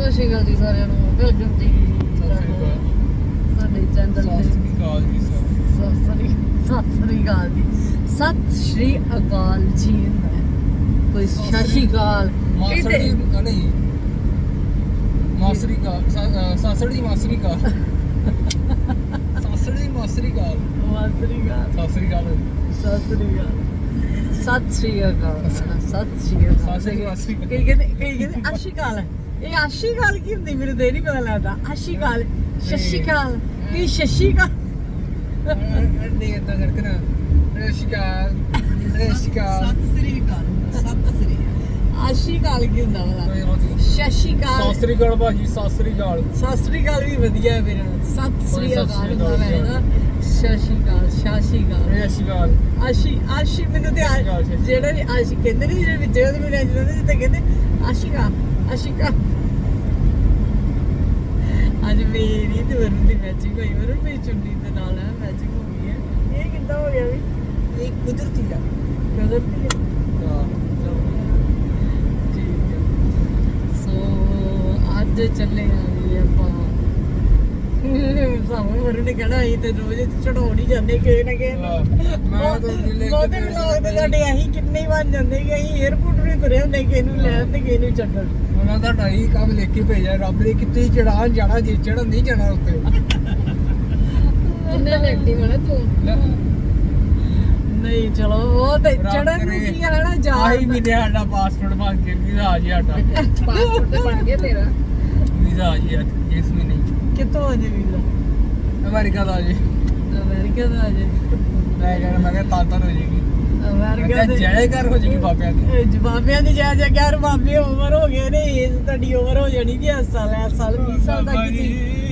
ਸਤਿ ਸ਼੍ਰੀ ਅਕਾਲ ਜੀ ਸਾਰਿਆਂ ਨੂੰ ਵੈਲਕਮ ਜੀ ਸਤਿ ਸ਼੍ਰੀ ਅਕਾਲ। ਸਾਡੇ ਚੈਨਲ ਸਤਿ ਸ੍ਰੀ ਅਕਾਲ ਜੀ ਸਤਿ ਸ਼੍ਰੀ ਅਕਾਲ ਜੀ ਸਤਿ ਸ਼੍ਰੀ ਅਕਾਲ ਜੀ ਹੁੰਦਾ ਹੈ। ਕੋਈ ਸਤਿ ਸ਼੍ਰੀ ਅਕਾਲ ਮਾਸੜੀ ਕਿਤੇ- ਅ, ਨਹੀਂ ਮਾਸਰੀ ਕਾ ਸਾਸੜੀ ਮਾਸਰੀ ਕਾ ਸਾਸੜੀ ਮਾਸਰੀ ਕਾ ਸਤਿ ਸ਼੍ਰੀ ਅਕਾਲ ਸਤਿ ਸ਼੍ਰੀ ਸਤਿ ਸ਼੍ਰੀ। ਕਈ ਕਹਿੰਦੇ ਕਈ ਕਹਿੰਦੇ ਆਸ਼ੀਕਾਲ ਇਹ ਆਸ਼ੀਕਾਲ ਕੀ ਹੁੰਦੀ? ਮੈਨੂੰ ਤੇ ਨਹੀਂ ਪਤਾ ਲੱਗਦਾ। ਆਸ਼ੀਕਾਲ ਸ਼ਸ਼ੀਕਾਲ ਕੀ ਸ਼ਸ਼ੀਕਾਲ ਨਹੀਂ ਇਦਾਂ ਕਰਕੇ ਨਾ। ਰਸ਼ਿਕਾਲ ਰਸ਼ਿਕਾਲ ਸ੍ਰੀ ਅਕਾਲ ਸਤਿ ਸ੍ਰੀ। ਆਸ਼ੀਕਾਲ ਕੀ ਹੁੰਦਾ ਕੋਈ ਭਲਾ ਹੋਰ ਨਹੀਂ। ਸ਼ਸ਼ੀਕਾਲ ਸਤਿ ਸ੍ਰੀ ਅਕਾਲ ਭਾਜੀ ਸਤਿ ਸ੍ਰੀ ਅਕਾਲ ਸਤਿ ਸ੍ਰੀ ਅਕਾਲ ਵੀ ਵਧੀਆ ਹੈ ਮੇਰੇ ਨਾਲ। ਸਤਿ ਸ੍ਰੀ ਸਤਿ ਅਕਾਲ ਹੁੰਦਾ ਅਕਾਲ। ਮੈਂ ਨਾ ਸ਼ਸ਼ੀਕਾਲ ਸ਼ਸ਼ੀਕਾਲ ਰਸ਼ਿਕਾਲ ਆਸ਼ੀ ਆਸ਼ੀ ਮੈਨੂੰ ਤੇ ਸਤਿ ਸਤਿ ਜਿਹੜਾ ਵੀ ਆਸ਼ੀ ਕਹਿੰਦੇ ਨਹੀਂ ਜਿਹੜੇ ਵਿੱਚ ਉਹਦੇ ਮੈਨੂੰ ਜਿੱਦਾਂ ਕਹਿੰਦੇ ਆਸ਼ਿਕਾ ਆਸ਼ਿਕਾ ਅੱਜ ਮੇਰੀ ਤੇ ਵਰੁਣ ਦੀ ਮੈਚਿੰਗ ਹੋਈ ਵਰੁਣ ਮੇਰੀ ਚੁੰਨੀ ਦੇ ਨਾਲ ਹੈ ਮੈਚਿੰਗ ਹੋ ਗਈ ਹੈ। ਇਹ ਕਿੱਦਾਂ ਹੋ ਗਿਆ ਵੀ? ਇਹ ਕੁਦਰਤੀ ਦੀ ਹੈ। ਹਾਂ ਠੀਕ ਹੈ। ਸੋ ਅੱਜ ਚੱਲੇ ਆ ਜੀ ਆਪਾਂ ਸਾਨੂੰ ਵਰੁਣ ਨੇ ਕਹਿਣਾ ਅਸੀਂ ਤੇ ਰੋਜ਼ ਚੜਾਉਣ ਹੀ ਜਾਂਦੇ ਕਿਸੇ ਨਾ ਕਿਸੇ ਨੂੰ। ਮੈਂ ਤਾਂ ਜਿਲੇ ਬਹੁਤੇ ਵਲੌਗ ਤੇ ਸਾਡੇ ਅਸੀਂ ਕਿੰਨੇ ਹੀ ਬਣ ਜਾਂਦੇ ਕਿ ਅਸੀਂ 에어ਪੋਰਟ ਵੀ ਤੁਰੇ ਹੁੰਦੇ ਕਿਸੇ ਨੂੰ ਲੈਣ ਤੇ ਕਿਸੇ ਨੂੰ ਛੱਡਣ ਉਹਨਾਂ ਦਾ ਢਾਈ ਕੰਮ ਲਿਖ ਕੇ ਭੇਜਿਆ ਰੱਬ ਨੇ ਕਿਤੇ ਚੜਾਣ ਜਾਣਾ ਜੇ ਚੜਨ ਨਹੀਂ ਜਾਣਾ ਉੱਤੇ ਕਿੰਨੇ ਐਕਟਿਵ ਹੋਣਾ ਤੂੰ। ਲੈ, ਨਹੀਂ ਚਲੋ ਉਹ ਤੇ ਰੱਬ ਚੜਨ ਨੂੰ ਕਰੇ। ਕੀ ਹੈ ਨਾ ਜਾ ਆਹੀ ਮਹੀਨੇ ਸਾਡਾ ਪਾਸਪੋਰਟ ਬਣ ਕੇ ਵੀਜ਼ਾ ਆ ਜੀ ਸਾਡਾ। ਪਾਸਪੋਰਟ ਤੇ ਬਣ ਗਿਆ ਤੇਰਾ। ਵੀਜ਼ਾ ਆ ਜੀ ਅੱਜ ਇਸ ਮਹੀਨੇ। ਕਿੱਥੋਂ ਆ ਜੇ ਵੀਜ਼ਾ ਅਮਰੀਕਾ ਦਾ ਜੀ। ਅਮਰੀਕਾ ਦਾ ਆ ਜੇ। ਮੈਂ ਕਹਿੰਦਾ ਮੈਂ ਕਿਹਾ ਤਾਂ ਤਾਂ ਹੋ ਜਾਏਗੀ ਮੈਂ ਅਮਰੀਕਾ ਦੇ ਜੈ ਘਰ ਹੋ ਜਾਏਗੀ ਬਾਬਿਆਂ ਦੀ। ਇਹ ਜਵਾਬਿਆਂ ਦੀ ਜਾ ਜਾ ਕੇ ਯਾਰ ਬਾਬੇ ਉਮਰ ਹੋ ਗਏ ਨੇ। ਏਜ ਤੁਹਾਡੀ ਉਮਰ ਹੋ ਜਾਣੀ ਜੀ ਇਸ ਸਾਲ ਇਸ ਸਾਲ 20 ਸਾਲ ਤੱਕ ਹੀ ਜੀ।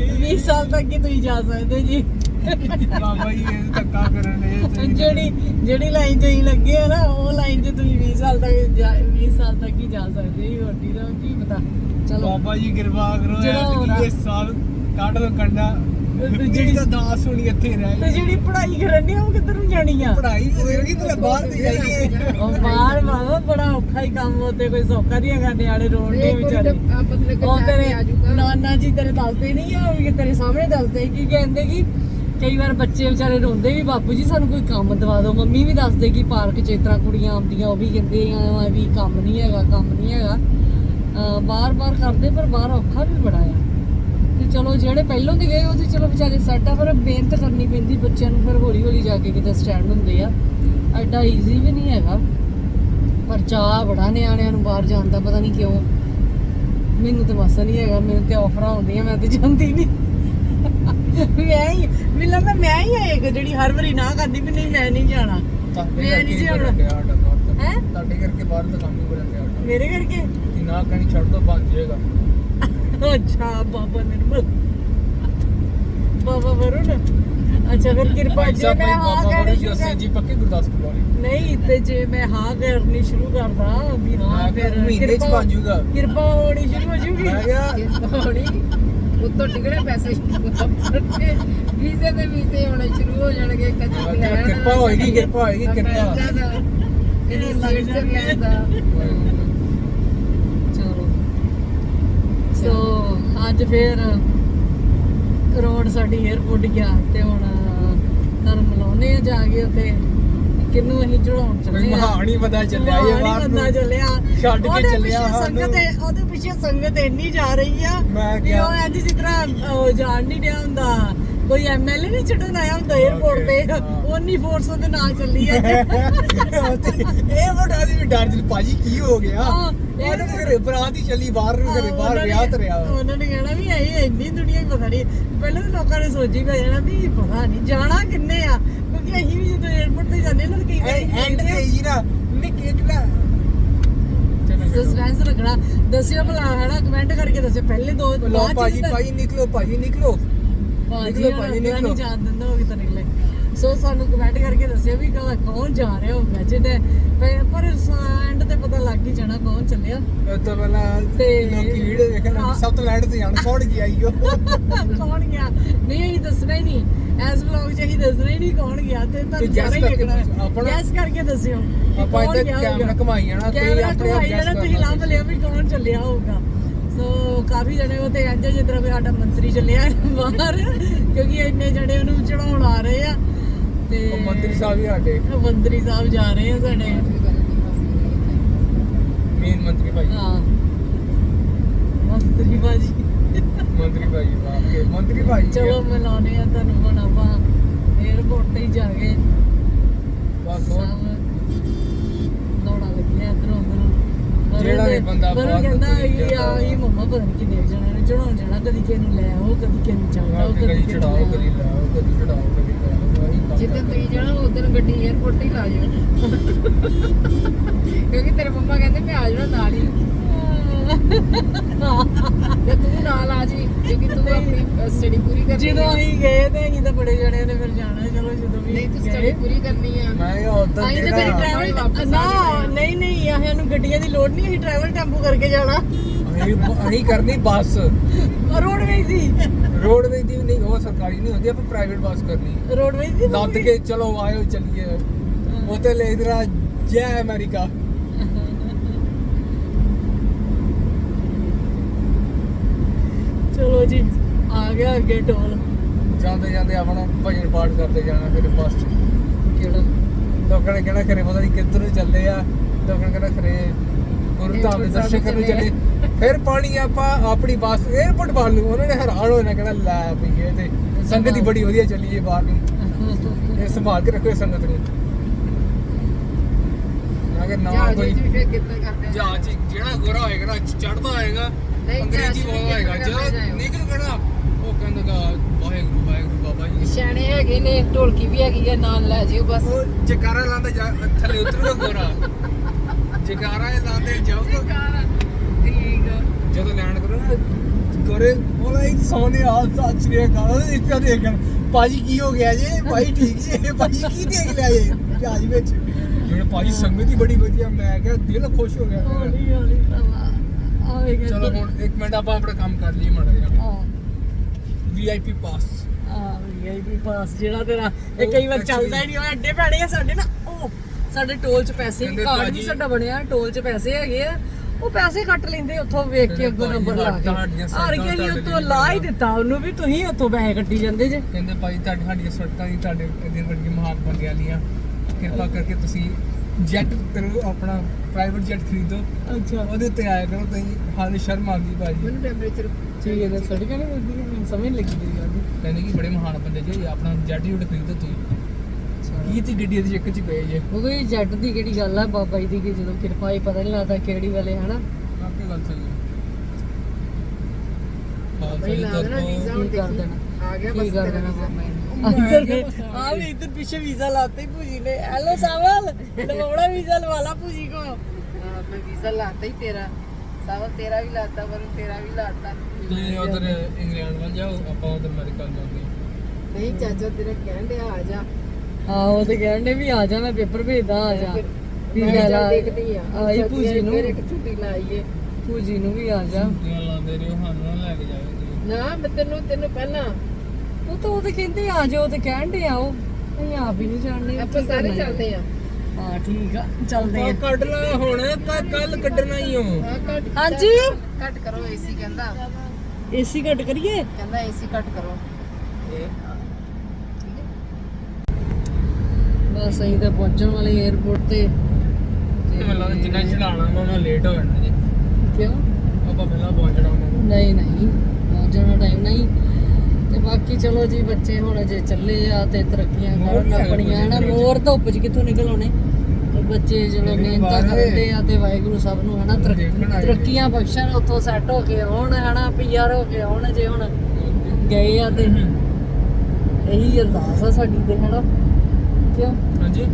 ਤੁਸੀਂ 20 ਸਾਲ ਤੱਕ ਹੀ ਤੁਸੀਂ ਜਾ ਸਕਦੇ ਜੀ। ਬਾਬਾ ਜੀ ਇਹ ਧੱਕਾ ਕਰਨ ਦੇ ਜਿਹੜੀ ਜਿਹੜੀ ਲਾਈਨ 'ਚ ਹੀ ਲੱਗੇ ਆ ਨਾ ਉਹ ਲਾਈਨ 'ਚ ਤੁਸੀਂ 20 ਸਾਲ ਤੱਕ ਜਾ- 20 ਸਾਲ ਤੱਕ ਹੀ ਜਾ ਸਕਦੇ ਹੋ ਰੋਟੀ ਦਾ ਕੀ ਪਤਾ। ਚਲੋ। ਬਾਬਾ ਜੀ ਕਿਰਪਾ ਕਰੋ ਜਦੋਂ ਐਤਕੀ ਇਸ ਸਾਲ ਕੱਢ ਲੋ ਕੰਡਾ। ਜਿਹੜੀ ਤਾਂ ਦਾਸ ਹੋਣੀ ਇੱਥੇ ਰਹਿ ਤੇ ਜਿਹੜੀ ਪੜ੍ਹਾਈ ਕਰਨੀ ਉਹ ਕਿੱਧਰ ਨੂੰ ਜਾਣੀ ਆ? ਪੜ੍ਹਾਈ ਹੋਏਗੀ ਤਾਂ ਬਾਹਰ ਤੇ ਜਾਈਏ ਉਹ ਬਾਹਰ ਬਾਬਾ ਬੜਾ ਔਖਾ ਹੀ ਕੰਮ ਉੱਤੇ ਕੋਈ ਸੌਖਾ ਨਹੀਂ ਹੈਗਾ ਨਿਆਣੇ ਰੋਣ ਦੇ ਵਿਚਾਰੇ। ਉਹ ਤੇਰੇ ਨਾਨਾ ਜੀ ਤੇਰੇ ਦੱਸਦੇ ਨਹੀਂ ਆ ਵੀ ਤੇਰੇ ਸਾਹਮਣੇ ਦੱਸਦੇ ਕੀ ਕਹਿੰਦੇ ਕਿ ਕਈ ਵਾਰ ਬੱਚੇ ਵਿਚਾਰੇ ਰੋਂਦੇ ਵੀ ਬਾਪੂ ਜੀ ਸਾਨੂੰ ਕੋਈ ਕੰਮ ਦਵਾ ਦਿਓ। ਮੰਮੀ ਵੀ ਦੱਸਦੇ ਕਿ ਪਾਰਕ 'ਚ ਇਸ ਤਰ੍ਹਾਂ ਕੁੜੀਆਂ ਆਉਂਦੀਆਂ ਉਹ ਵੀ ਕਹਿੰਦੇ ਆ ਵੀ ਕੰਮ ਨਹੀਂ ਹੈਗਾ ਕੰਮ ਨਹੀਂ ਹੈਗਾ। ਬਾਰ-ਬਾਰ ਕਰਦੇ ਪਰ ਬਾਹਰ ਔਖਾ ਵੀ ਬੜਾ ਆ। ਤੇ ਚਲੋ ਜਿਹੜੇ ਪਹਿਲੋਂ ਦੇ ਗਏ ਉਹ ਤੇ ਚਲੋ ਵਿਚਾਰੇ ਸੈੱਟ ਆ ਪਰ ਮਿਹਨਤ ਕਰਨੀ ਪੈਂਦੀ ਬੱਚਿਆਂ ਨੂੰ ਫਿਰ ਹੌਲੀ ਹੌਲੀ ਜਾ ਕੇ ਕਿਤੇ ਸਟੈਂਡ ਹੁੰਦੇ ਆ। ਐਡਾ ਈਜ਼ੀ ਵੀ ਨਹੀਂ ਹੈਗਾ। ਪਰ ਚਾਹ ਬੜਾ ਨਿਆਣਿਆਂ ਨੂੰ ਬਾਹਰ ਜਾਣ ਦਾ ਪਤਾ ਨਹੀਂ ਕਿਉਂ। ਮੈਨੂੰ ਤਾਂ ਮਸਾ ਨਹੀਂ ਹੈਗਾ ਮੈਨੂੰ ਤੇ ਆਫਰਾਂ ਆਉਂਦੀਆਂ ਮੈਂ ਤੇ ਜਾਂਦੀ ਨਹੀਂ। ਮੈਂ ਹੀ ਮੈਨੂੰ ਲੱਗਦਾ ਮੈਂ ਹੀ ਆ ਇੱਕ ਜਿਹੜੀ ਹਰ ਵਾਰੀ ਨਾ ਕਰਦੀ ਵੀ ਨਹੀਂ ਮੈਂ ਨਹੀਂ ਜਾਣਾ। ਮੈਂ ਨਹੀਂ ਜਾਣਾ। ਹੈਂ? ਤੁਹਾਡੇ ਕਰਕੇ ਬਾਹਰ ਦਾ ਕੰਮ ਹੀ ਬਣ ਗਿਆ ਸਾਡਾ। ਮੇਰੇ ਕਰਕੇ? ਕਿ ਨਾ ਕਣੀ ਛੱਡ ਦੋ ਬਣ ਜਾਏਗਾ। ਅੱਛਾ ਬਾਬਾ ਨਿਰਮਲ। ਬਾਬਾ ਵਰੁਣ। ਅੱਛਾ ਫਿਰ ਕਿਰਪਾ ਜੇ ਮੈਂ ਹਾਂ ਕਰਨੀ ਸ਼ੁਰੂ ਕਰ ਜੀ ਪੱਕੇ ਗੁਰਦਾਸਪੁਰ ਵਾਲੀ। ਨਹੀਂ ਤੇ ਜੇ ਮੈਂ ਹਾਂ ਕਰਨੀ ਸ਼ੁਰੂ ਕਰਦਾ ਵੀ ਹਾਂ ਫਿਰ ਮਹੀਨੇ ਚ ਕਿਰਪਾ- ਬਣ ਜਾਊਗਾ ਕਿਰਪਾ ਹੋਣੀ ਸ਼ੁਰੂ ਹੋ ਜੂਗੀ। ਹੋਣੀ ਉੱਤੋਂ ਟਿਕੜੇ ਪੈਸੇ ਵੀਜ਼ੇ ਦੇ ਵੀਜ਼ੇ ਹੋਣੇ ਸ਼ੁਰੂ ਹੋ ਜਾਣਗੇ ਕਦੀ ਕਿਰਪਾ ਇੰਗਲੈਂਡ ਹੋਏਗੀ, ਕਿਰਪਾ ਹੋਏਗੀ, ਕਿਰਪਾ। ਅਮਰੀਕਾ ਦਾ, ਕਦੀ ਸਵਿਟਜ਼ਰਲੈਂਡ ਦਾ ਚਲੋ ਸੋ ਅੱਜ ਫੇਰ ਰੋਡ ਸਾਡੀ 에어ਪੋਰਟ ਗਿਆ ਤੇ ਹੁਣ ਤੁਹਾਨੂੰ ਮਿਲਾਉਣੇ ਆ ਜਾ ਕੇ ਉੱਥੇ। ਕਿੰਨੂੰ ਅਸੀਂ ਚੜਾਉਣ ਚੱਲੇ ਆ? ਹੀ ਪਤਾ ਚੱਲਿਆ ਇਹ ਬਾਹਰ ਬੰਦਾ ਚੱਲਿਆ। ਛੱਡ ਕੇ ਚੱਲਿਆ। ਸੰਗਤ ਉਹਦੇ ਪਿੱਛੇ ਸੰਗਤ ਇੰਨੀ ਜਾ ਰਹੀ ਆ ਮੈਂ ਕਿਹਾ- ਉਹ ਇੰਜ ਜਿਸ ਤਰ੍ਹਾਂ ਜਾਣ ਨਹੀਂ ਰਿਹਾ ਹੁੰਦਾ। ਕੋਈ ਐਮਐਲਏ ਨਹੀਂ ਛੱਡਣ ਆਇਆ ਹੁੰਦਾ 에어ਪੋਰਟ ਤੇ ਓਨੀ ਫੋਰਸ ਉਹਦੇ ਨਾਲ ਚੱਲੀ ਹੈ ਇਹ ਵੱਡਾ ਦੀ ਵੀ ਡਰ ਜੀ ਪਾਜੀ ਕੀ ਹੋ ਗਿਆ? ਉਹਨਾਂ ਦੇ ਘਰੇ ਬਰਾਤ ਹੀ ਚੱਲੀ ਬਾਹਰ ਨੂੰ ਘਰੇ ਬਾਹਰ ਵਿਆਹ ਤੇ ਰਿਹਾ ਉਹਨਾਂ ਨੇ ਕਹਿਣਾ ਵੀ ਇਹ ਇੰਨੀ ਦੁਨੀਆ ਹੀ ਪਤਾ ਨਹੀਂ ਪਹਿਲਾਂ ਤਾਂ ਲੋਕਾਂ ਨੇ ਸੋਚੀ ਪਿਆ ਜਾਣਾ ਵੀ ਪਤਾ ਨਹੀਂ ਜਾਣਾ ਕਿੰਨੇ ਆ। ਕਿਉਂਕਿ ਅਸੀਂ ਵੀ ਜਦੋਂ 에어ਪੋਰਟ ਤੇ ਜਾਂਦੇ ਨਾ ਕਈ ਐਂਡ ਤੇ ਹੀ। ਨਾ ਨਿੱਕ ਇੱਕ ਨਾ ਸਸਪੈਂਸ ਰੱਖਣਾ। ਦੱਸਿਓ ਭਲਾ ਹਣਾ ਕਮੈਂਟ ਕਰਕੇ ਦੱਸਿਓ। ਪਹਿਲੇ ਦੋ ਲੋ ਭਾਜੀ ਭਾਈ ਨਿਕਲੋ ਭਾਜੀ ਨਿਕਲੋ। ਨਿਕਲੋ, ਹਣਾ ਭਾਜੀ, ਨਹੀਂ ਨਿਕਲੋ। ਜਾਣ ਦਿੰਦਾ ਹੋਵੇ ਤਾਂ ਨਿਕਲੇ ਸੋ ਸਾਨੂੰ ਕਮੈਂਟ ਕਰਕੇ ਦੱਸਿਓ ਵੀ ਕੌਣ ਕੌਣ ਜਾ ਰਿਹਾ ਹੋਊਗਾ ਜਿਹਦੇ ਪਰ- ਪਰ ਐਂਡ ਤੇ ਪਤਾ ਲੱਗ ਹੀ ਜਾਣਾ ਕੌਣ ਚੱਲਿਆ ਉਹ ਤੋਂ ਪਹਿਲਾਂ ਤੇ- ਲੋਕੀ ਵੀਡੀਓ ਦੇਖਣ ਹਾਂ। ਸਭ ਤੋਂ ਲੈਂਡ ਤੇ ਜਾਣ ਕੌਣ ਗਿਆ ਈਓ ਕੌਣ ਗਿਆ ਨਹੀਂ ਦੱਸਣਾ ਹੀ ਨਹੀਂ ਐਸ ਵਲੌਗ 'ਚ ਅਸੀਂ ਦੱਸਣਾ ਹੀ ਨਹੀਂ ਕੌਣ ਗਿਆ ਤੇ ਤੁਹਾਨੂੰ ਸਾਰਾ ਹੀ ਦੇਖਣਾ। ਆਪਣਾ- ਗੈਸ ਕਰਕੇ ਦੱਸਿਓ ਆਪਾਂ ਇੱਥੇ ਕੈਮਰਾ। ਘੁਮਾਈ ਜਾਣਾ ਕੈਮਰਾ ਆਪਣੇ ਆਪ ਜਾਣਾ ਤੁਸੀਂ। ਲੱਭ ਲਿਓ ਵੀ ਕੌਣ ਚੱਲਿਆ ਹੋਊਗਾ ਸੋ ਕਾਫੀ ਜਣੇ ਉਹ ਤੇ ਇੰਜ ਜਿਸ ਤਰ੍ਹਾਂ ਵੀ ਸਾਡਾ ਮੰਤਰੀ ਚੱਲਿਆ ਬਾਹਰ ਕਿਉਂਕਿ ਇੰਨੇ ਜਣੇ ਉਹਨੂੰ ਚੜਾਉਣ ਆ ਰਹੇ ਆ ਤੇ ਮੰਤਰੀ ਸਾਹਿਬ ਹੀ ਸਾਡੇ। ਮੰਤਰੀ ਸਾਹਿਬ ਜਾ ਰਹੇ ਆ ਸਾਡੇ। ਮੇਨ ਮੰਤਰੀ ਭਾਈ। ਹਾਂ। ਮੰਤਰੀ ਬਾਜੀ ਮੰਤਰੀ ਭਾਈ ਵਾਹ ਕੇ ਮੰਤਰੀ ਭਾਈ ਚਲੋ ਮਿਲਾਉਣੇ ਆ ਤੁਹਾਨੂੰ ਹੁਣ ਆਪਾਂ 에어ਪੋਰਟ ਤੇ ਹੀ ਜਾ ਕੇ। ਬਸ ਹੋਰ ਸਭ ਦੌੜਾ ਲੱਗਿਆ ਇਧਰੋਂ ਉਧਰੋਂ ਜਿਹੜਾ ਵੀ ਬੰਦਾ ਬਾਹਰ ਕਹਿੰਦਾ ਜਾਂਦਾ ਆ ਇਹ ਮੰਮਾ ਪਤਾ ਨਹੀਂ ਕਿੰਨੇ ਜਣੇ ਨੇ ਚੜਾਉਣ ਜਾਣਾ ਕਦੀ ਕਿਸੇ ਨੂੰ ਲੈ ਆਓ ਕਦੀ ਕਿਸੇ ਨੂੰ ਚਾਹੋ ਕਦੀ ਚੜਾਓ ਲੈ ਕਦੀ ਆਓ। ਲਾਓ ਕਦੀ ਚੜਾਓ ਕਦੀ ਕੰਮ ਜਿੱਦਣ ਕਰਦੇ। ਤੁਸੀਂ ਜਾਣਾ ਉਦੋਂ ਗੱਡੀ 에어ਪੋਰਟ ਤੇ ਹੀ ਲਾ ਜਾਓ ਕਿਉਂਕਿ ਤੇਰੇ ਮੰਮਾ ਕਹਿੰਦੇ ਮੈਂ ਆ ਜਾਣਾ ਨਾਲ ਹੀ ਤੇ ਤੂੰ ਨਾਲ ਆ ਜੀ ਕਿਉਂਕਿ ਤੂੰ ਆਪਣੀ ਸਟੱਡੀ ਪੂਰੀ ਕਰਨੀ ਜਦੋਂ। ਅਸੀਂ ਗਏ ਤੇ ਅਸੀਂ ਤਾਂ ਬੜੇ ਜਣੇ ਨੇ ਫਿਰ ਜਾਣਾ ਚਲੋ ਜਦੋਂ ਵੀ ਨਹੀਂ ਤੂੰ। ਸਟੱਡੀ ਪੂਰੀ ਕਰਨੀ ਆ। ਮੈਂ ਕਿਹਾ ਉਦੋਂ ਅਸੀਂ ਤਾਂ ਵਾਪਸ ਟਰੈਵਲ ਆ ਨਾ। ਨਹੀਂ ਨਹੀਂ ਆਹ ਸਾਨੂੰ ਗੱਡੀਆਂ ਦੀ ਲੋੜ ਨਹੀਂ ਅਸੀਂ ਟਰੈਵਲ ਟੈਂਪੂ ਕਰਕੇ ਜਾਣਾ। ਅਸੀਂ ਕਰਨੀ ਬੱਸ। ਰੋਡਵੇਜ਼ ਦੀ। ਰੋਡਵੇਜ ਦੀ ਨਹੀਂ ਉਹ ਸਰਕਾਰੀ ਨਹੀਂ ਹੁੰਦੀ ਆਪਾਂ ਪ੍ਰਾਈਵੇਟ ਬੱਸ ਕਰਨੀ। ਰੋਡਵੇਜ਼ ਦੀ ਲੱਦ ਕੇ ਚਲੋ ਆਇਓ ਚੱਲੀਏ। ਉਤੇ ਲੈ ਇਧਰ ਜੈ ਅਮਰੀਕਾ। ਚਲੋ ਜੀ ਆ ਗਿਆ ਅੱਗੇ ਟੋਲ ਜਾਂਦੇ ਜਾਂਦੇ ਆਪਣਾ ਭਜਨ ਪਾਠ ਕਰਦੇ ਜਾਣਾ ਫਿਰ ਬੱਸ ਕਿਹੜਾ ਲੋਕਾਂ ਨੇ ਕਹਿਣਾ ਖਰੇ ਪਤਾ ਨਹੀਂ ਕਿੱਧਰ ਨੂੰ ਚੱਲੇ ਆ। ਲੋਕਾਂ ਨੇ ਕਹਿਣਾ ਖਰੇ ਗੁਰੂ ਧਾਮ ਦੇ ਦਰਸ਼ਨ ਕਰਨ ਚੱਲੇ ਫਿਰ ਪਾਣੀ ਆਪਾਂ ਆਪਣੀ ਬੱਸ 에어ਪੋਰਟ ਵੱਲ ਨੂੰ ਉਹਨਾਂ ਨੇ ਹੈਰਾਨ ਹੋਣਾ ਕਹਿਣਾ ਲੈ ਵੀ ਇਹ ਤੇ ਸੰਗਤ ਹੀ ਬੜੀ ਵਧੀਆ ਚੱਲੀ ਏ ਬਾਹਰ ਨੂੰ। ਇਹ ਸੰਭਾਲ ਕੇ ਰੱਖੋ ਸੰਗਤ ਨੂੰ। ਅਗਰ ਨਾ ਕੋਈ? ਜਹਾਜ਼ ਜਿਹੜਾ ਗੋਰਾ ਹੋਏਗਾ ਨਾ ਚੜਦਾ ਹੋਏਗਾ ਅੰਗਰੇਜ਼ੀ ਜਹਾਜ਼ 'ਚ ਬੋਲਦਾ ਹੋਏਗਾ ਕਿੱਦਾਂ ਜਦੋਂ ਜਾਇਓ। ਨਿਕਲ ਕਹਿਣਾ ਉਹ ਕਹਿੰਦਾ ਵਾਹਿਗੁਰੂ ਵਾਹਿਗੁਰੂ ਬਾਬਾ ਜੀ। ਸਿਆਣੇ ਹੈਗੇ ਨੇ ਢੋਲਕੀ ਵੀ ਹੈਗੀ ਆ ਨਾਲ ਲੈ ਜਿਓ ਬਸ। ਉਹ ਜਕਾਰਾ ਲਾਉਂਦਾ ਜਾ ਥੱਲੇ ਉਤਰੂਗਾ ਗੋਰਾ। ਜਕਾਰਾ ਇਹ ਲਾਉਂਦੇ ਜਾਊਗਾ ਠੀਕ ਆ। ਜਦੋਂ ਲੈਂਡ ਕਰੋ ਨਾ ਗੋਰੇ ਉਹਦਾ ਇੱਕ ਸੌਂਦੇ ਆ ਸੱਚ ਰੇ ਕਾਲ ਇਸ ਤਰ੍ਹਾਂ ਦੇਖਣ ਭਾਜੀ ਕੀ ਹੋ ਗਿਆ ਜੇ? ਭਾਈ ਠੀਕ ਜੀ? ਭਾਜੀ ਕੀ ਦੇਖ ਲਿਆ ਜੇ? ਜਹਾਜ਼ ਵਿੱਚ। ਜਿਹੜੇ ਭਾਜੀ ਸੰਗਤ ਹੀ ਬੜੀ ਵਧੀਆ ਮੈਂ ਕਿਹਾ ਦਿਲ ਖੁਸ਼ ਹੋ ਗਿਆ। ਮੇਰਾ। ਆਵੇਗਾ ਚਲੋ ਹੁਣ ਇੱਕ ਮਿੰਟ ਆਪਾਂ ਆਪਣਾ ਕੰਮ ਕਰ ਲਈਏ ਮਾੜਾ ਜਿਹਾ। ਹਾਂ। ਵੀਆਈਪੀ ਪਾਸ ਆ ਵੀਆਈਪੀ ਪਾਸ ਜਿਹੜਾ ਤੇਰਾ ਇਹ ਕਈ ਵਾਰ actually- ਚੱਲਦਾ ਹੀ ਨਹੀਂ ਉਹ ਐਡੇ ਭੈੜੇ ਆ ਸਾਡੇ ਨਾ ਉਹ ਸਾਡੇ ਟੋਲ 'ਚ ਪੈਸੇ ਕਹਿੰਦੇ ਕਾਰਡ ਵੀ ਭਾਜੀ- ਸਾਡਾ ਬਣਿਆ ਟੋਲ 'ਚ ਪੈਸੇ ਹੈਗੇ ਆ। ਉਹ ਪੈਸੇ ਕੱਟ ਲੈਂਦੇ ਉੱਥੋਂ ਵੇਖ ਕੇ ਕਹਿੰਦੇ ਅੱਗੋਂ ਭਾਜੀ ਨੰਬਰ ਲਾ ਕੇ। ਤੁਹਾਡੀਆਂ ਹਾਰ ਕੇ ਸੜਕਾਂ ਅਸੀਂ ਉੱਥੋਂ ਲਾ ਹੀ ਦਿੱਤਾ ਉਹਨੂੰ ਵੀ ਤੁਸੀਂ ਉੱਥੋਂ ਪੈਸੇ ਕੱਟੀ ਜਾਂਦੇ ਜੇ। ਕਹਿੰਦੇ ਭਾਈ ਤੁਹਾਡੀ ਸਾਡੀਆਂ ਸੜਕਾਂ ਦੀ ਤੁਹਾਡੇ ਦਿਨ ਵਰਗੀ ਮਹਾਨ ਬੰਦਿਆਂ ਲੀਆਂ ਕਿਰਪਾ ਕਰਕੇ ਤੁਸੀਂ ਜੈਟ ਕਰੋ ਆਪਣਾ ਪ੍ਰਾਈਵੇਟ ਜੈਟ ਖਰੀਦੋ। ਅੱਛਾ। ਉਹਦੇ ਉੱਤੇ ਆਇਆ ਕਰੋ ਤੁਸੀਂ ਸਾਨੂੰ ਸ਼ਰਮ ਆਉਂਦੀ ਭਾਜੀ। ਮੈਨੂੰ ਟੈਂਪਰੇਚਰ ਠੀਕ ਹੈ ਸੜਕਾਂ ਨਹੀਂ ਸਮਝ ਨਹੀਂ ਲੱਗੀ ਤੇਰੀ ਗੱਲ ਦੀ। ਕਹਿੰਦੇ ਕਿ ਬੜੇ ਮਹਾਨ ਬੰਦੇ ਜੇ ਆਪਣਾ ਜੈਟ ਜੁਟ ਖਰੀਦੋ ਤੁਸੀਂ। ਕੀ ਤੇ ਗੱਡੀ ਦੇ ਚੱਕਰ ਚ ਪਏ ਜੇ? ਉਹ ਕੋਈ ਜੱਟ ਦੀ ਕਿਹੜੀ ਗੱਲ ਆ ਬਾਬਾ ਜੀ ਦੀ ਕਿ ਜਦੋਂ ਕਿਰਪਾ ਹੀ ਪਤਾ ਨਹੀਂ ਲੱਗਦਾ ਕਿਹੜੀ ਵੇਲੇ ਹਨਾ? ਆਪੇ ਗੱਲ ਸਹੀ ਹੈ। ਦੇਣਾ ਵੀਜ਼ਾ ਹੁਣ ਕੀ ਕਰ ਦੇਣਾ? ਆ ਗਿਆ ਬਸ ਕਰ ਦੇਣਾ ਬਾਬਾ ਇੱਧਰ ਆ ਵੀ ਇੱਧਰ ਪਿੱਛੇ ਵੀਜ਼ਾ ਲਾਤੇ ਭੂਜੀ ਨੇ। ਹੈਲੋ ਸਾਵਲ ਲਵਾਉਣਾ ਵੀਜ਼ਾ ਲਵਾ ਲਾ ਭੂਜੀ ਕੋ। ਮੈਂ ਵੀਜ਼ਾ ਲਾਤਾ ਹੀ ਤੇਰਾ। ਸਾਵਾ ਤੇਰਾ ਵੀ ਲਾਤਾ ਪਰ ਤੇਰਾ ਵੀ ਲਾਤਾ। ਤੁਸੀਂ ਉਧਰ ਇੰਗਲੈਂਡ ਵੱਲ ਜਾਓ ਆਪਾਂ ਉਧਰ ਅਮਰੀਕਾ ਜਾਂਦੇ। ਨਹੀਂ ਚਾਚਾ ਤੇਰਾ ਕਹਿਣ ਡਿਆ ਆ ਜਾ। ਹਾਂ ਉਹ ਤੇ ਕਹਿੰਦੇ ਵੀ ਆ ਜਾ ਮੈਂ ਪੇਪਰ ਭੇਜਦਾ ਆ ਜਾ। ਵੀ ਮੈਂ ਲੈ ਦੇਖਦੀ ਆ। ਆਈ ਭੂਜੀ ਨੂੰ। ਫਿਰ ਇੱਕ ਛੁੱਟੀ ਲਾਈਏ। ਭੂਜੀ ਨੂੰ ਵੀ ਆ ਜਾ। ਛੁੱਟੀਆਂ ਲਾਉਂਦੇ ਰਹੋ ਸਾਨੂੰ ਨਾ ਲੈ ਕੇ ਤੁਸੀਂ ਨਾ ਮੈਂ ਤੈਨੂੰ ਤੈਨੂੰ ਪਹਿਲਾਂ ਉਹ ਤਾਂ ਉਹ ਤੇ ਕਹਿੰਦੇ ਆ ਜਾ ਉਹ ਤੇ ਕਹਿਣ ਦੇ ਆਓ ਅਸੀਂ ਆਪ ਹੀ ਨਹੀਂ ਜਾਣਦੇ ਆਪਾਂ ਸਾਰੇ ਚੱਲਦੇ ਆ। ਹਾਂ ਠੀਕ ਆ ਚੱਲਦੇ ਆ। ਕੱਢ ਲਾ ਹੁਣ ਤਾਂ ਕੱਲ ਕੱਢਣਾ ਹੀ ਹੋ ਹਾਂਜੀ। ਘੱਟ ਕਰੋ ਏਸੀ ਕਹਿੰਦਾ। ਏਸੀ ਘਟ ਕਰੀਏ? ਕਹਿੰਦਾ ਏਸੀ ਘੱਟ ਕਰੋ। ਬਸ ਅਸੀਂ ਤਾਂ ਪਹੁੰਚਣ ਵਾਲੇ 에어ਪੋਰਟ ਤੇ। ਤੇ ਮੈਨੂੰ ਲੱਗਦਾ ਜਿੰਨਾ ਚੜਾਣਾ ਉਹਨਾਂ ਲੇਟ ਹੋ ਜਾਣਾ ਜੀ। ਕਿਉਂ? ਆਪਾਂ ਪਹਿਲਾਂ ਪਹੁੰਚਣਾ ਨਹੀਂ ਨਹੀਂ ਪਹੁੰਚਣ ਦਾ ਟਾਈਮ ਨਹੀਂ। ਤੇ ਬਾਕੀ ਚਲੋ ਜੀ ਬੱਚੇ ਹੁਣ ਜੇ ਚੱਲੇ ਆ ਤੇ ਤਰੱਕੀਆਂ ਕਰਨ ਆਪਣੀਆਂ ਹਨਾ? ਮੋਰ ਧੁੱਪ 'ਚ ਕਿੱਥੋਂ ਨਿਕਲ ਆਉਣੇ ਤੇ ਬੱਚੇ ਚਲੋ ਮਿਹਨਤਾਂ ਕਰਦੇ ਆ ਤੇ ਵਾਹਿਗੁਰੂ ਸਭ ਨੂੰ ਹਨਾ। ਤਰੱਕੀਆਂ ਬਖਸ਼ਣ ਉੱਥੋਂ ਸੈੱਟ ਹੋ ਕੇ ਆਉਣ ਹਨਾ? ਪੀਆਰ ਹੋ ਕੇ ਆਉਣ ਜੇ ਹੁਣ ਗਏ ਆ ਤੇ ਇਹੀ ਅਰਦਾਸ ਆ ਸਾਡੀ ਤੇ ਹਨਾ? ਕਿਉਂ? ਹਾਂਜੀ।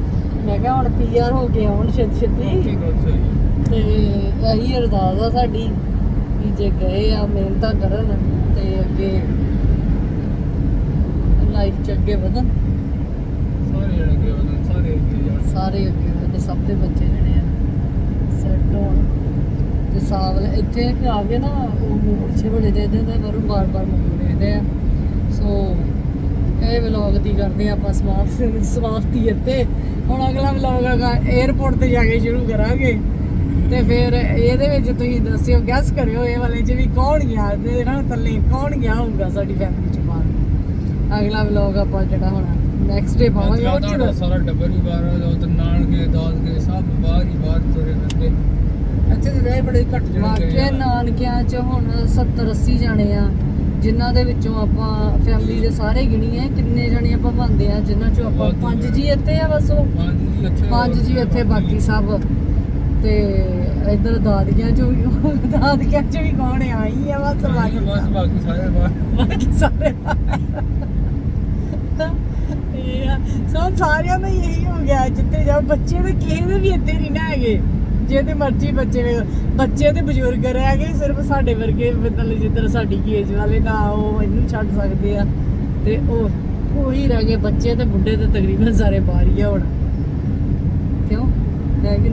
ਮੈਂ ਕਿਹਾ ਹੁਣ ਪੀਆਰ ਹੋ ਕੇ ਆਉਣ ਛੇਤੀ ਛੇਤੀ। ਤੇ ਇਹੀ ਅਰਦਾਸ ਆ ਸਾਡੀ ਜੇ ਗਏ ਆ ਮਿਹਨਤਾਂ ਕਰਨ ਤੇ ਅੱਗੇ ਲਾਈਫ ਚ ਅੱਗੇ ਵਧਣ। ਸਾਰੇ ਜਣੇ ਗਏ ਉਹਨਾਂ ਸਾਰੇ ਅੱਗੇ ਜਾਣ। ਸਾਰੇ ਅੱਗੇ ਵਧਣ ਸਭ ਦੇ ਬੱਚੇ ਜਿਹੜੇ ਆ ਸੈੱਟ ਹੋਣ। ਤੇ ਸਾਵਲ ਇੱਥੇ ਕਿ ਆ ਕੇ ਨਾ ਉਹ ਮੂਰਛੇ ਬੜੇ ਦੇ ਦਿੰਦੇ ਪਰ ਬਾਰ ਬਾਰ ਮੂਰ ਦੇਖਦੇ ਆ। ਸੋ ਇਹ ਵਲੌਗ ਦੀ ਕਰਦੇ ਆ ਆਪਾਂ ਸਮਾਪਤ ਸਮਾਪਤੀ ਇੱਥੇ। ਹੁਣ ਅਗਲਾ ਵਲੌਗ ਹੈਗਾ 에어ਪੋਰਟ ਤੇ ਜਾ ਕੇ ਸ਼ੁਰੂ ਕਰਾਂਗੇ। ਤੇ ਫਿਰ ਇਹਦੇ ਵਿੱਚ ਤੁਸੀਂ ਦੱਸਿਓ ਗੈਸ ਕਰਿਓ ਇਹ ਵਾਲੇ ਚ ਵੀ ਕੌਣ ਗਿਆ ਤੇ ਨਾ ਥੱਲੇ ਕੌਣ ਗਿਆ ਹੋਊਗਾ ਸਾਡੀ ਫੈਮਿਲੀ ਅਗਲਾ ਵਲੌਗ ਆਪਾਂ ਜਿਹੜਾ ਹੁਣ ਨੈਕਸਟ ਡੇ ਪਾਵਾਂਗੇ ਉਹ ਤੁਹਾਡਾ ਸਾਰਾ ਟੱਬਰ ਹੀ ਬਾਹਰ ਆ ਤੇ ਨਾਨਕੇ ਦਾਦਕੇ ਸਭ ਬਾਹਰ ਹੀ ਬਾਹਰ ਤੁਰੇ ਫਿਰਦੇ ਇੱਥੇ ਤੇ ਰਹਿ ਬੜੇ ਘੱਟ ਗਏ ਵਾਕਿਆ। ਨਾਨਕਿਆਂ ਚ ਹੁਣ 70 80 ਜਾਣੇ ਆ ਜਿਨ੍ਹਾਂ ਦੇ ਵਿੱਚੋਂ ਆਪਾਂ ਫੈਮਿਲੀ ਦੇ ਸਾਰੇ ਗਿਣੀਏ ਕਿੰਨੇ ਜਾਣੇ ਆਪਾਂ ਬੰਦੇ ਆ ਜਿਨ੍ਹਾਂ ਚੋਂ ਆਪਾਂ ਪੰਜ। ਜੀ ਇੱਥੇ ਆ ਬਸ ਉਹ ਹਾਂਜੀ ਜੀ ਇੱਥੇ ਪੰਜ ਜੀ ਇੱਥੇ ਬਾਕੀ ਸਭ ਤੇ ਇੱਧਰ ਦਾਦੀਆਂ ਚੋਂ ਵੀ ਦਾਦੀਆਂ ਚ ਵੀ ਕੌਣ ਆਈ ਆ ਬਸ ਬਾਕੀ ਬਸ। ਬਾਕੀ ਸਾਰੇ ਬਾਕੀ ਸਾਰੇ ਸੋ ਸਾਰਿਆਂ ਦਾ ਇਹੀ ਹੋ ਗਿਆ, ਜਿੱਥੇ ਜਾਓ, ਬੱਚੇ ਤੇ ਕਿਸੇ ਦੇ ਵੀ ਇੱਥੇ ਨਹੀਂ ਨਾ ਹੈਗੇ। ਜਿਹਦੇ ਮਰਜ਼ੀ ਬੱਚੇ ਨੇ, ਬੱਚੇ ਤੇ ਬਜ਼ੁਰਗ ਰਹਿ ਗਏ, ਸਿਰਫ ਸਾਡੇ ਵਰਗੇ ਮਤਲਬ ਜਿੱਦਾਂ ਸਾਡੀ ਏਜ ਵਾਲੇ ਨਾ ਉਹ ਇਹਨੂੰ ਛੱਡ ਸਕਦੇ ਆ। ਤੇ ਉਹ, ਉਹੀ ਰਹਿ ਗਏ, ਬੱਚੇ ਤੇ ਬੁੱਢੇ ਤੇ ਤਕਰੀਬਨ ਸਾਰੇ ਬਾਹਰ ਹੀ ਆ ਹੁਣ। ਕਿਉਂ? ਰਹਿ ਗਏ